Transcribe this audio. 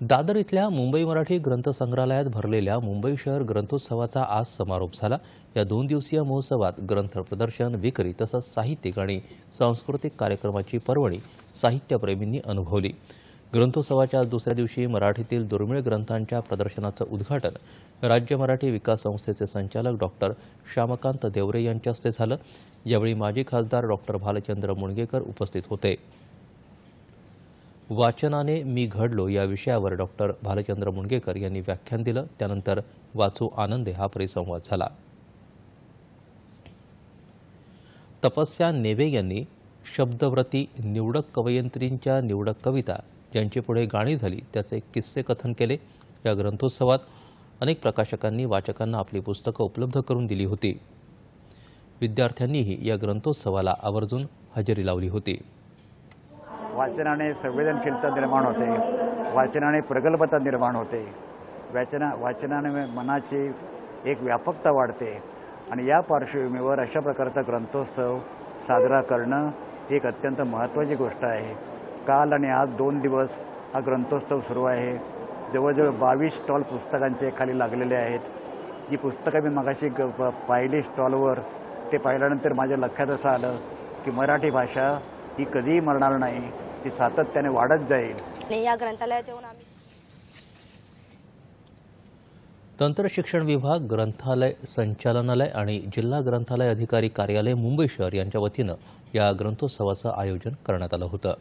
दादर इथल्या मुंबई मराठी ग्रंथसंग्रहालयात भरलेल्या मुंबई शहर ग्रंथोत्सवाचा आज समारोप झाला. या दोन दिवसीय महोत्सवात ग्रंथ प्रदर्शन विक्री तसंच साहित्यिक आणि सांस्कृतिक कार्यक्रमाची पर्वणी साहित्यप्रेमींनी अनुभवली. ग्रंथोत्सवाच्या दुसऱ्या दिवशी मराठीतील दुर्मिळ ग्रंथांच्या प्रदर्शनाचं उद्घाटन राज्य मराठी विकास संस्थेचे संचालक डॉक्टर श्यामकांत देवरे यांच्या हस्ते झालं. यावेळी माजी खासदार डॉक्टर भालचंद्र मुणगेकर उपस्थित होते. वाचनाने मी घडलो या विषयावर डॉक्टर भालचंद्र मुणगेकर यांनी व्याख्यान दिलं. त्यानंतर वाचू आनंदे हा परिसंवाद झाला. तपस्या नेवे यांनी शब्दव्रती निवडक कवयित्रींच्या निवडक कविता ज्यांची पुढे गाणी झाली त्याचे किस्से कथन केले. या ग्रंथोत्सवात अनेक प्रकाशकांनी वाचकांना आपली पुस्तकं उपलब्ध करून दिली होती. विद्यार्थ्यांनीही या ग्रंथोत्सवाला आवर्जून हजेरी लावली होती. वाचनाने संवेदनशीलता निर्माण होते. वाचनाने प्रगल्भता निर्माण होते. वाचना वाचनाने मनाची एक व्यापकता वाढते. आणि या पार्श्वभूमीवर अशा प्रकारचा ग्रंथोत्सव साजरा करणं ही एक अत्यंत महत्त्वाची गोष्ट आहे. काल आणि आज दोन दिवस हा ग्रंथोत्सव सुरू आहे. जवळजवळ बावीस स्टॉल पुस्तकांचे खाली लागलेले आहेत. जी पुस्तकं मी मगाशी ग- प- पाहिली स्टॉलवर ते पाहिल्यानंतर माझ्या लक्षात असं आलं की मराठी भाषा ही कधीही मरणार नाही. ती सातत्याने वाढत जाईल. आणि या ग्रंथालयात येऊन आम्ही तंत्रशिक्षण विभाग ग्रंथालय संचालनालय आणि जिल्हा ग्रंथालय अधिकारी कार्यालय मुंबई शहर यांच्या वतीनं या ग्रंथोत्सवाचं आयोजन करण्यात आलं होतं.